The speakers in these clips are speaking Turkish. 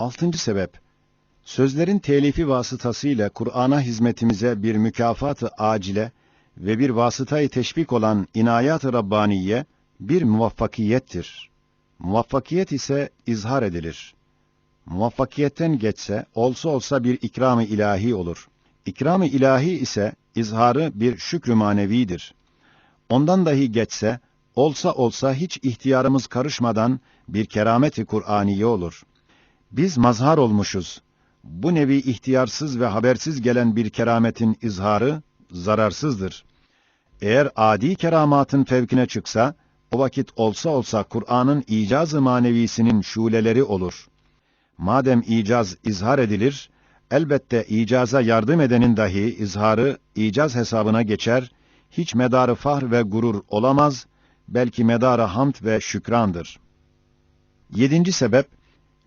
Altıncı sebep, sözlerin telifi vasıtasıyla Kur'an'a hizmetimize bir mükafat-ı acile ve bir vasıtayı teşvik olan inayat-ı Rabbaniye bir muvaffakiyettir. Muvaffakiyet ise izhar edilir. Muvaffakiyetten geçse, olsa olsa bir ikram-ı ilahi olur. İkram-ı ilahi ise izharı bir şükrü manevidir. Ondan dahi geçse, olsa olsa hiç ihtiyarımız karışmadan bir kerameti Kur'aniye olur. Biz mazhar olmuşuz. Bu nevi ihtiyarsız ve habersiz gelen bir kerametin izharı zararsızdır. Eğer adi keramatın fevkine çıksa, o vakit olsa olsa Kur'an'ın icaz-ı manevisinin şuleleri olur. Madem icaz izhar edilir, elbette icaza yardım edenin dahi izharı icaz hesabına geçer, hiç medarı fahr ve gurur olamaz, belki medarı hamd ve şükrandır. Yedinci sebep,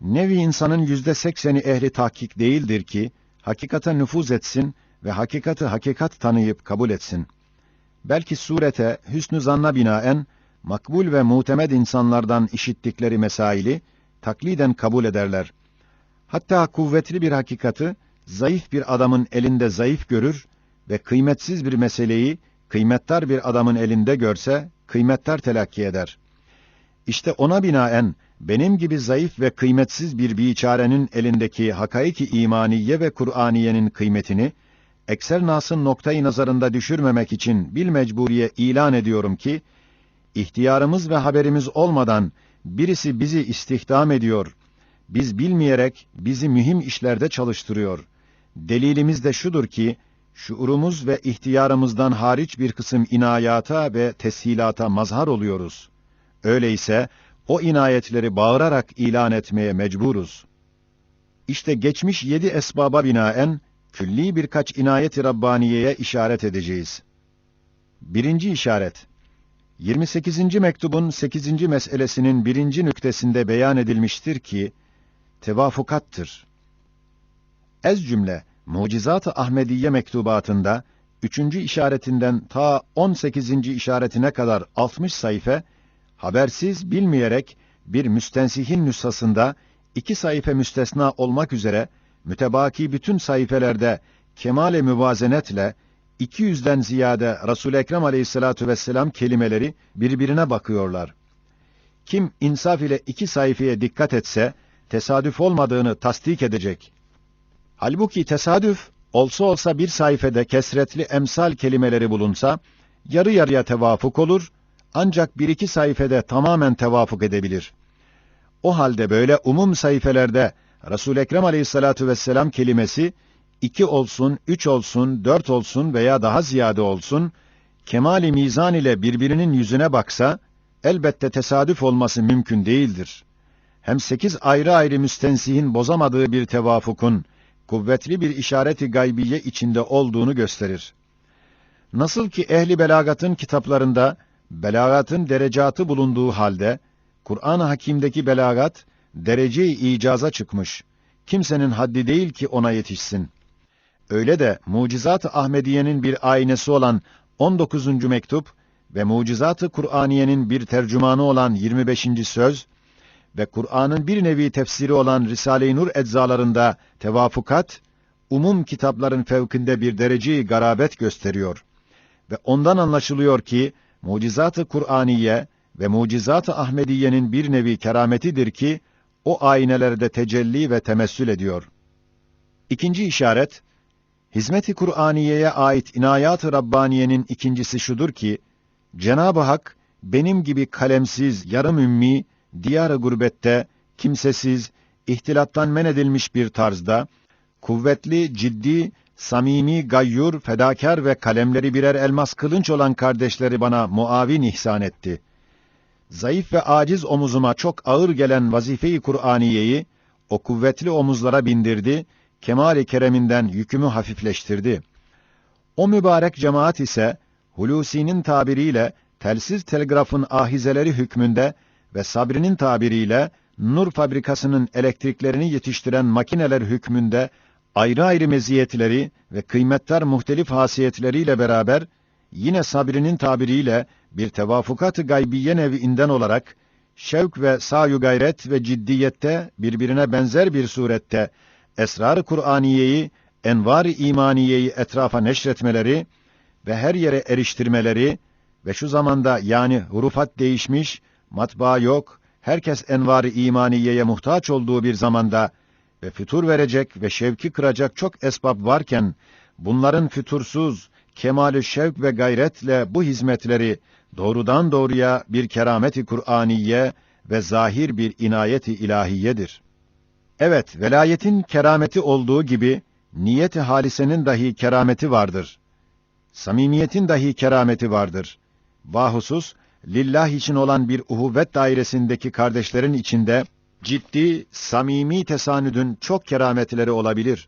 nevi insanın yüzde sekseni ehli tahkik değildir ki, hakikate nüfuz etsin ve hakikati hakikat tanıyıp kabul etsin. Belki surete, hüsnü zanna binaen, makbul ve mutemed insanlardan işittikleri mesaili, takliden kabul ederler. Hatta kuvvetli bir hakikati, zayıf bir adamın elinde zayıf görür ve kıymetsiz bir meseleyi, kıymettar bir adamın elinde görse, kıymettar telakki eder. İşte ona binaen, benim gibi zayıf ve kıymetsiz bir biçarenin elindeki hakaiki imaniye ve Kur'aniyenin kıymetini, ekser nasın noktayı nazarında düşürmemek için bil mecburiye ilan ediyorum ki, ihtiyarımız ve haberimiz olmadan birisi bizi istihdam ediyor, biz bilmeyerek bizi mühim işlerde çalıştırıyor. Delilimiz de şudur ki, şuurumuz ve ihtiyarımızdan hariç bir kısım inayata ve teshilata mazhar oluyoruz. Öyleyse, o inayetleri bağırarak ilan etmeye mecburuz. İşte geçmiş yedi esbaba binaen, külli birkaç inayet-i Rabbaniye'ye işaret edeceğiz. Birinci işaret, 28. mektubun 8. meselesinin birinci nüktesinde beyan edilmiştir ki, tevafukattır. Ez cümle, Mucizat-ı Ahmediye mektubatında, üçüncü işaretinden ta 18. işaretine kadar 60 sayfa, habersiz, bilmeyerek bir müstensihin nüshasında iki sayfa müstesna olmak üzere mütebaki bütün sayfelerde kemale müvazenetle 200'den ziyade Resul Ekrem Aleyhissalatu vesselam kelimeleri birbirine bakıyorlar. Kim insaf ile iki sayfaya dikkat etse tesadüf olmadığını tasdik edecek. Halbuki tesadüf olsa olsa bir sayfede kesretli emsal kelimeleri bulunsa yarı yarıya tevafuk olur ancak bir iki sayfede tamamen tevafuk edebilir. O halde böyle umum sayfelerde Resul Ekrem Aleyhissalatu vesselam kelimesi iki olsun, üç olsun, dört olsun veya daha ziyade olsun, kemali mizan ile birbirinin yüzüne baksa, elbette tesadüf olması mümkün değildir. Hem sekiz ayrı ayrı müstensihin bozamadığı bir tevafukun, kuvvetli bir işareti gaybiye içinde olduğunu gösterir. Nasıl ki ehli belagatın kitaplarında, belagatın derecatı bulunduğu halde, Kur'an-ı Hakîm'deki belagat, derece-i icaza çıkmış. Kimsenin haddi değil ki ona yetişsin. Öyle de Mucizat-ı Ahmediye'nin bir aynesi olan 19. mektup ve Mucizat-ı Kur'aniye'nin bir tercümanı olan 25. söz ve Kur'an'ın bir nevi tefsiri olan Risale-i Nur eczalarında tevafukat, umum kitapların fevkinde bir dereceyi garabet gösteriyor. Ve ondan anlaşılıyor ki, Mucizat-ı Kur'aniye ve Mucizat-ı Ahmediye'nin bir nevi kerametidir ki, o aynelerde tecelli ve temessül ediyor. İkinci işaret, Hizmet-i Kur'aniye'ye ait inayat-ı Rabbaniye'nin ikincisi şudur ki, Cenab-ı Hak, benim gibi kalemsiz, yarım ümmi, diyar-ı gurbette, kimsesiz, ihtilattan men edilmiş bir tarzda, kuvvetli, ciddi, samimi, gayyur, fedakar ve kalemleri birer elmas kılınç olan kardeşleri bana muavin ihsan etti. Zayıf ve aciz omuzuma çok ağır gelen vazife-i Kur'aniyeyi, o kuvvetli omuzlara bindirdi, kemali kereminden yükümü hafifleştirdi. O mübarek cemaat ise, Hulusi'nin tabiriyle, telsiz telgrafın ahizeleri hükmünde ve Sabri'nin tabiriyle, nur fabrikasının elektriklerini yetiştiren makineler hükmünde, ayrı ayrı meziyetleri ve kıymetler muhtelif hasiyetleriyle beraber, yine Sabri'nin tabiriyle bir tevafukat-ı gaybiye neviinden olarak, şevk ve sayu gayret ve ciddiyette birbirine benzer bir surette esrar-ı Kur'aniyeyi, envar-ı imaniyeyi etrafa neşretmeleri ve her yere eriştirmeleri ve şu zamanda yani hurufat değişmiş, matbaa yok, herkes envar-ı imaniyeye muhtaç olduğu bir zamanda ve fütur verecek ve şevki kıracak çok esbab varken, bunların fütursuz, kemal şevk ve gayretle bu hizmetleri doğrudan doğruya bir kerameti Kur'aniye ve zahir bir inayeti ilahiyedir. Evet, velayetin kerameti olduğu gibi niyeti halisenin dahi kerameti vardır. Samimiyetin dahi kerameti vardır. Bahusus lillah için olan bir uhuvvet dairesindeki kardeşlerin içinde ciddi, samimi tesanüdün çok kerametleri olabilir.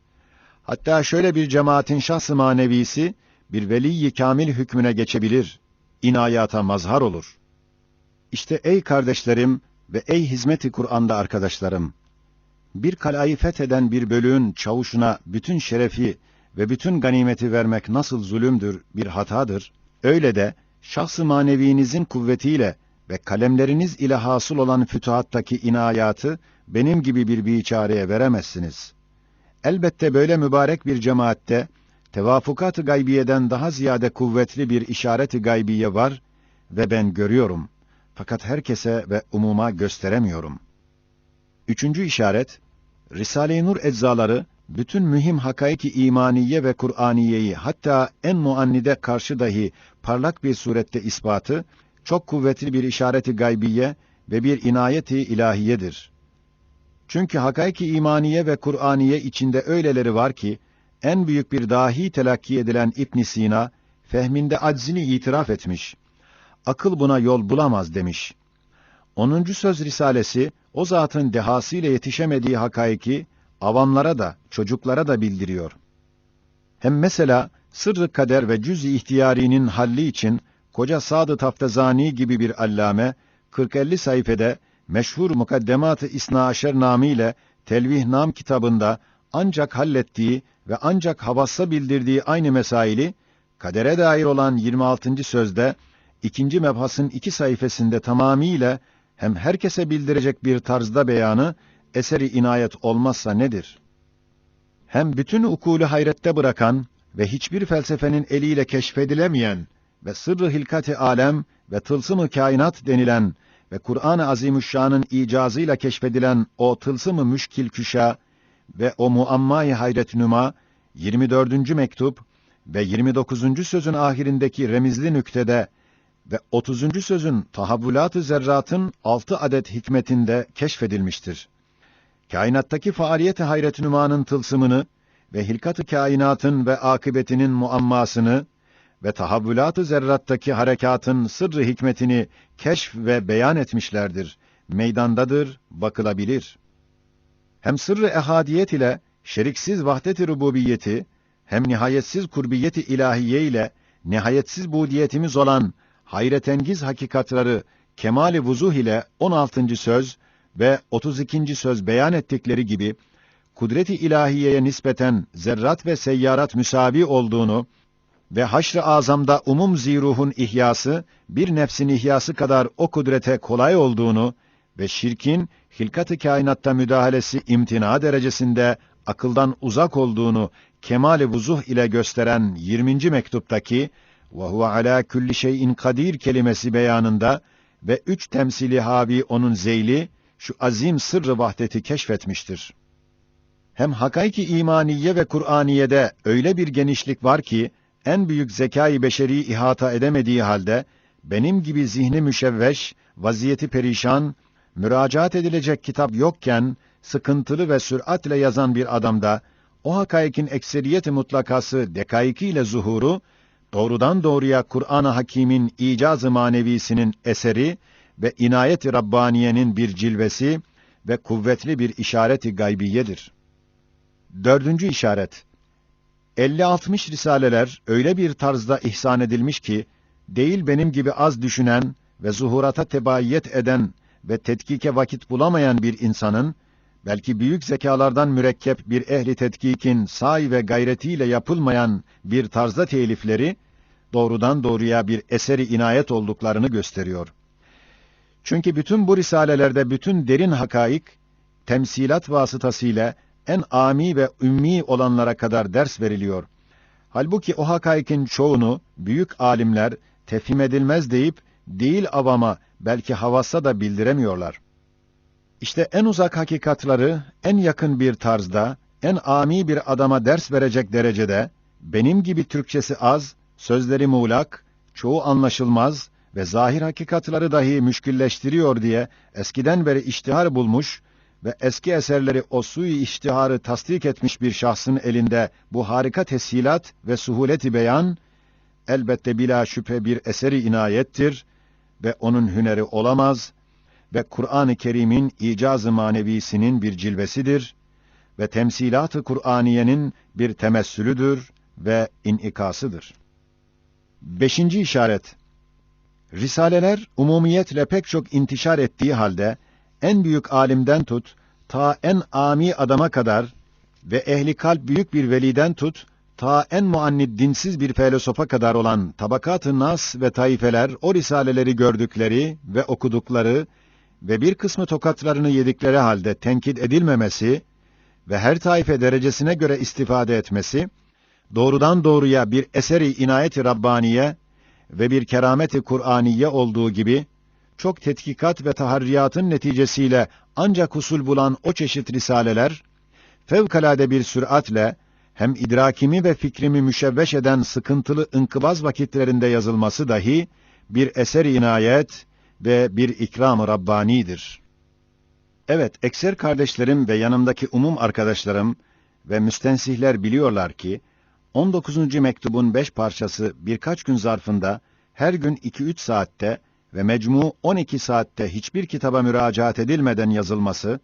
Hatta şöyle bir cemaatin şahs-ı manevisi bir veli kamil hükmüne geçebilir. İnayata mazhar olur. İşte ey kardeşlerim ve ey hizmeti Kur'an'da arkadaşlarım, bir kalayı fetheden bir bölüğün çavuşuna bütün şerefi ve bütün ganimeti vermek nasıl zulümdür, bir hatadır, öyle de şahs-ı manevinizin kuvvetiyle ve kalemleriniz ile hasıl olan fütuhattaki inayatı benim gibi bir biçareye veremezsiniz. Elbette böyle mübarek bir cemaatte tevafukat-ı gaybiyeden daha ziyade kuvvetli bir işaret-i gaybiye var ve ben görüyorum. Fakat herkese ve umuma gösteremiyorum. Üçüncü işaret, Risale-i Nur eczaları bütün mühim hakaiki imaniye ve Kur'aniyeyi hatta en muannide karşı dahi parlak bir surette ispatı çok kuvvetli bir işareti gaybiye ve bir inayeti ilahiyedir. Çünkü hakaiki imaniye ve Kur'aniye içinde öyleleri var ki en büyük bir dahi telakki edilen İbn Sina fehminde aczini itiraf etmiş. Akıl buna yol bulamaz demiş. 10. söz risalesi o zatın dehasıyla yetişemediği hakaiki avamlara da çocuklara da bildiriyor. Hem mesela sırrı kader ve cüz-i ihtiyarinin halli için koca Sadı Taftazani gibi bir allame 40-50 sayfede meşhur Mukaddemat-ı İsna Aşer namıyla Telvih Nam kitabında ancak hallettiği ve ancak havassa bildirdiği aynı mesaili kadere dair olan 26. sözde ikinci mebhasın iki sayfasında tamamiyle hem herkese bildirecek bir tarzda beyanı eseri inayet olmazsa nedir? Hem bütün ukulu hayrette bırakan ve hiçbir felsefenin eliyle keşfedilemeyen ve sırrı hilkati alem ve tılsımı kainat denilen ve Kur'an-ı Azimüşşan'ın icazıyla keşfedilen o tılsımı müşkil küşa ve o muammayı hayret nüma 24. mektup ve 29. sözün ahirindeki remizli nüktede ve 30. sözün tahavvülat-ı zerratın 6 adet hikmetinde keşfedilmiştir. Kainattaki faaliyet-i hayret nümanın tılsımını ve hilkat-ı kainatın ve akıbetinin muammasını ve tahavvülat-ı zerrattaki harekatın sırrı hikmetini keşf ve beyan etmişlerdir. Meydandadır, bakılabilir. Hem sırrı ehadiyet ile şeriksiz vahdet-i rububiyeti, hem nihayetsiz kurbiyeti ilahiye ile nihayetsiz budiyetimiz olan hayretengiz hakikatları kemali vuzuh ile 16. söz ve 32. söz beyan ettikleri gibi kudreti ilahiyeye nispeten zerrat ve seyyarat müsavi olduğunu ve haşr-ı azamda umum ziruhun ihyası bir nefsin ihyası kadar o kudrete kolay olduğunu ve şirkin hilkat-ı kainatta müdahalesi imtina derecesinde akıldan uzak olduğunu kemali vuzuh ile gösteren 20. mektuptaki ve huve ala kulli şeyin kadir kelimesi beyanında ve üç temsili havi onun zeyli şu azim sırrı vahdeti keşfetmiştir. Hem hakaiki imaniye ve Kur'aniyede öyle bir genişlik var ki en büyük zekâ-i beşeri ihata edemediği halde benim gibi zihni müşevveş, vaziyeti perişan, müracaat edilecek kitap yokken sıkıntılı ve süratle yazan bir adamda o hakaikin ekseriyeti mutlakası dekaikiyle zuhuru doğrudan doğruya Kur'an-ı Hakîm'in icaz-ı manevisinin eseri ve inayet-i Rabbaniye'nin bir cilvesi ve kuvvetli bir işareti gaybiyedir. Dördüncü işaret 50-60 risaleler öyle bir tarzda ihsan edilmiş ki, değil benim gibi az düşünen ve zuhurata tebaiyet eden ve tetkike vakit bulamayan bir insanın, belki büyük zekalardan mürekkep bir ehli tetkikin say ve gayretiyle yapılmayan bir tarzda telifleri, doğrudan doğruya bir eseri inayet olduklarını gösteriyor. Çünkü bütün bu risalelerde bütün derin hakaik, temsilat vasıtasıyla en ami ve ümmi olanlara kadar ders veriliyor. Halbuki o hakaikin çoğunu büyük alimler tefhim edilmez deyip değil avama belki havassa da bildiremiyorlar. İşte en uzak hakikatları en yakın bir tarzda, en ami bir adama ders verecek derecede, benim gibi Türkçesi az, sözleri muğlak, çoğu anlaşılmaz ve zahir hakikatları dahi müşkülleştiriyor diye eskiden beri iştihar bulmuş ve eski eserleri o suyu iştiharı tasdik etmiş bir şahsın elinde bu harika teshilat ve suhuleti beyan, elbette bila şüphe bir eseri inayettir ve onun hüneri olamaz ve Kur'an-ı Kerim'in icaz-ı manevisinin bir cilvesidir ve temsilat-ı Kur'aniyenin bir temessülüdür ve inikasıdır. Beşinci işaret Risaleler umumiyetle pek çok intişar ettiği halde en büyük alimden tut ta en ami adama kadar ve ehli kalp büyük bir veliden tut ta en muannid dinsiz bir filosofa kadar olan tabakat-ı nas ve taifeler o risaleleri gördükleri ve okudukları ve bir kısmı tokatlarını yedikleri halde tenkit edilmemesi ve her taife derecesine göre istifade etmesi, doğrudan doğruya bir eseri inayeti Rabbaniye ve bir kerameti Kur'aniye olduğu gibi, çok tetkikat ve taharriyatın neticesiyle ancak usul bulan o çeşit risaleler, fevkalade bir süratle, hem idrakimi ve fikrimi müşevveş eden sıkıntılı ınkıbaz vakitlerinde yazılması dahi, bir eser inayet ve bir ikram-ı Rabbani'dir. Evet, ekser kardeşlerim ve yanımdaki umum arkadaşlarım ve müstensihler biliyorlar ki, 19. mektubun beş parçası birkaç gün zarfında, her gün 2-3 saatte ve mecmu 12 saatte hiçbir kitaba müracaat edilmeden yazılması,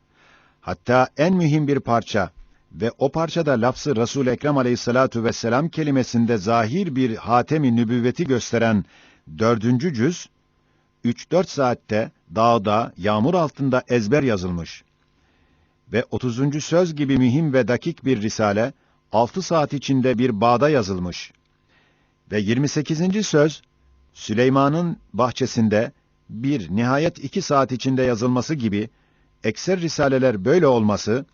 hatta en mühim bir parça ve o parçada lafzı Resul Ekrem Aleyhissalatu vesselam kelimesinde zahir bir hatemi nübüvveti gösteren dördüncü cüz 3-4 saatte dağda, yağmur altında ezber yazılmış. Ve 30. söz gibi mühim ve dakik bir risale, 6 saat içinde bir bağda yazılmış. Ve 28. söz, Süleyman'ın bahçesinde bir nihayet iki saat içinde yazılması gibi, ekser risaleler böyle olması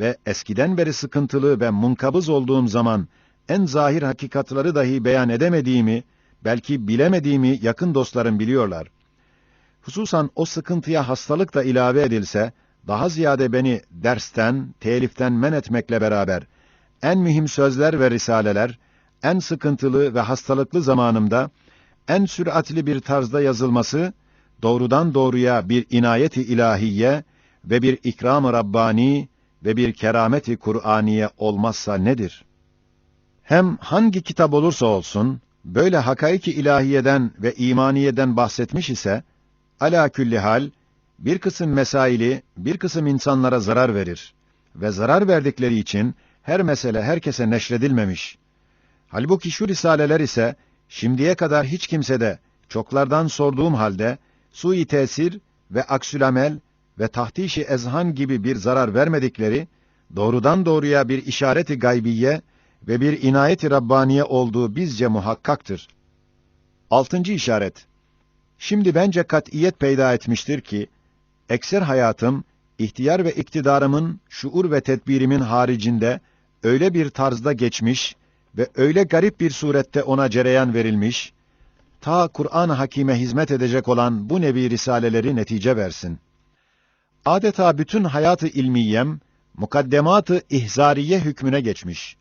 ve eskiden beri sıkıntılı ve munkabız olduğum zaman en zahir hakikatları dahi beyan edemediğimi, belki bilemediğimi yakın dostlarım biliyorlar. Hususan o sıkıntıya hastalık da ilave edilse, daha ziyade beni dersten, teliften men etmekle beraber, en mühim sözler ve risaleler, en sıkıntılı ve hastalıklı zamanımda, en süratli bir tarzda yazılması, doğrudan doğruya bir inayeti ilahiye ve bir ikram-ı Rabbani ve bir kerameti Kur'aniye olmazsa nedir? Hem hangi kitap olursa olsun, böyle hakaiki ilahiyeden ve imaniyeden bahsetmiş ise, Ala külli hal, bir kısım mesaili, bir kısım insanlara zarar verir. Ve zarar verdikleri için her mesele herkese neşredilmemiş. Halbuki şu risaleler ise, şimdiye kadar hiç kimsede, çoklardan sorduğum halde, sui tesir ve aksülamel ve tahtişi ezhan gibi bir zarar vermedikleri, doğrudan doğruya bir işareti gaybiye ve bir inayeti Rabbaniye olduğu bizce muhakkaktır. Altıncı işaret. Şimdi bence kat'iyet peyda etmiştir ki, ekser hayatım, ihtiyar ve iktidarımın, şuur ve tedbirimin haricinde, öyle bir tarzda geçmiş ve öyle garip bir surette ona cereyan verilmiş, ta Kur'an-ı Hakîm'e hizmet edecek olan bu nevi risaleleri netice versin. Adeta bütün hayatı ilmiyem, mukaddemat-ı ihzariye hükmüne geçmiş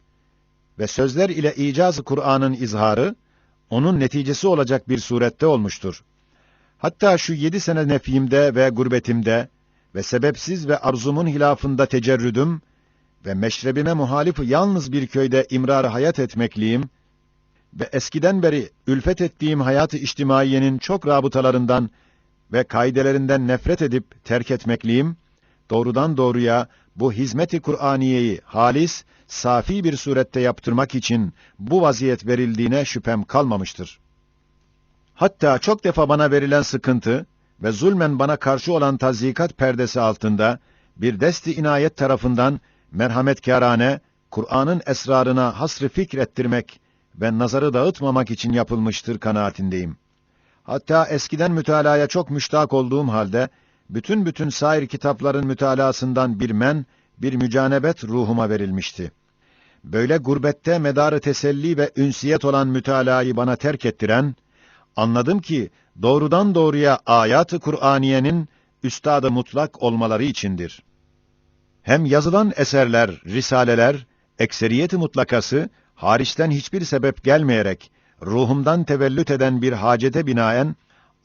ve sözler ile icaz-ı Kur'an'ın izharı, onun neticesi olacak bir surette olmuştur. Hatta şu yedi sene nefimde ve gurbetimde ve sebepsiz ve arzumun hilafında tecerrüdüm ve meşrebime muhalif yalnız bir köyde imrar hayat etmekliyim ve eskiden beri ülfet ettiğim hayatı içtimaiyenin çok rabıtalarından ve kaidelerinden nefret edip terk etmekliyim, doğrudan doğruya bu hizmeti Kur'aniyeyi halis, safi bir surette yaptırmak için bu vaziyet verildiğine şüphem kalmamıştır. Hatta çok defa bana verilen sıkıntı ve zulmen bana karşı olan tazikat perdesi altında bir desti inayet tarafından merhametkârane Kur'an'ın esrarına hasrı fikrettirmek ve nazarı dağıtmamak için yapılmıştır kanaatindeyim. Hatta eskiden mütalaya çok müştak olduğum halde, bütün bütün sair kitapların mütalasından bir men, bir mücanebet ruhuma verilmişti. Böyle gurbette medarı teselli ve ünsiyet olan mütalayı bana terk ettiren, anladım ki doğrudan doğruya ayat-ı Kur'aniyenin üstadı mutlak olmaları içindir. Hem yazılan eserler, risaleler, ekseriyeti mutlakası, hariçten hiçbir sebep gelmeyerek, ruhumdan tevellüt eden bir hacete binaen,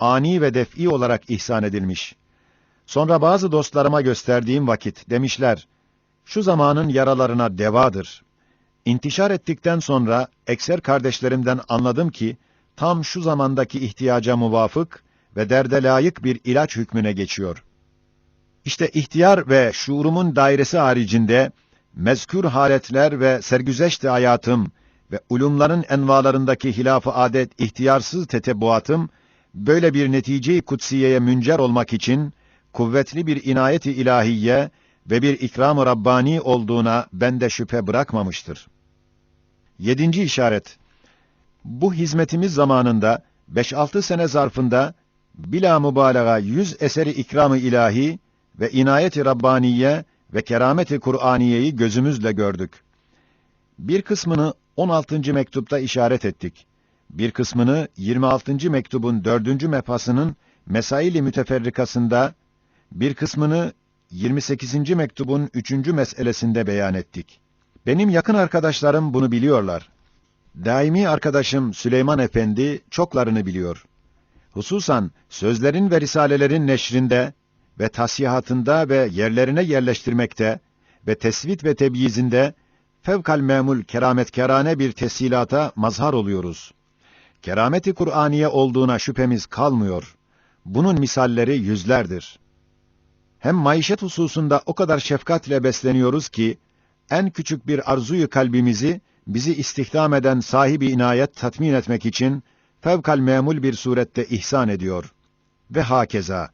ani ve def'i olarak ihsan edilmiş. Sonra bazı dostlarıma gösterdiğim vakit demişler, şu zamanın yaralarına devadır. İntişar ettikten sonra ekser kardeşlerimden anladım ki, tam şu zamandaki ihtiyaca muvafık ve derde layık bir ilaç hükmüne geçiyor. İşte ihtiyar ve şuurumun dairesi haricinde, mezkür haletler ve sergüzeşti hayatım ve ulumların envalarındaki hilaf-ı adet ihtiyarsız tetebbuatım, böyle bir netice-i kutsiyeye müncer olmak için, kuvvetli bir inayet-i ilahiye ve bir ikram-ı Rabbani olduğuna bende şüphe bırakmamıştır. Yedinci işaret. Bu hizmetimiz zamanında 5-6 sene zarfında bila mübalağa yüz eseri ikram-ı ilahi ve inayet-i Rabbaniye ve keramet-i Kur'aniyeyi gözümüzle gördük. Bir kısmını 16. mektupta işaret ettik. Bir kısmını 26. mektubun 4. mefasının Mesail-i Müteferrikasında, bir kısmını 28. mektubun 3. meselesinde beyan ettik. Benim yakın arkadaşlarım bunu biliyorlar. Daimi arkadaşım Süleyman Efendi çoklarını biliyor. Hususan sözlerin ve risalelerin neşrinde ve tasihatında ve yerlerine yerleştirmekte ve tesvit ve tebyizinde fevkal memul kerametkarane bir teshilata mazhar oluyoruz. Kerameti Kur'aniye olduğuna şüphemiz kalmıyor. Bunun misalleri yüzlerdir. Hem maişet hususunda o kadar şefkatle besleniyoruz ki, en küçük bir arzuyu kalbimizi, bizi istihdam eden sahibi inayet tatmin etmek için, fevkal memul bir surette ihsan ediyor. Ve hakeza.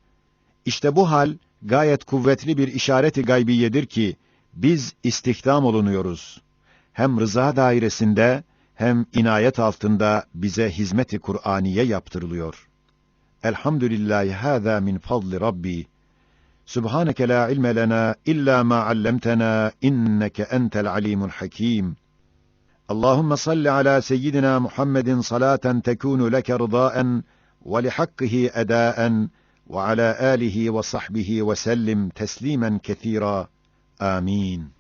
İşte bu hal, gayet kuvvetli bir işareti gaybiyedir ki, biz istihdam olunuyoruz. Hem rıza dairesinde, hem inayet altında bize hizmeti Kur'aniye yaptırılıyor. Elhamdülillahi hâzâ min fadli Rabbi. Subhaneke la ilme lena illa ma allamtana inneke entel alimul hakim. Allahumme salli ala seyyidina Muhammedin salaten tekunu leke rıdaen ve lihakkihi edaen ve ala alihi ve sahbihi ve sellim teslimen kethira. Amin.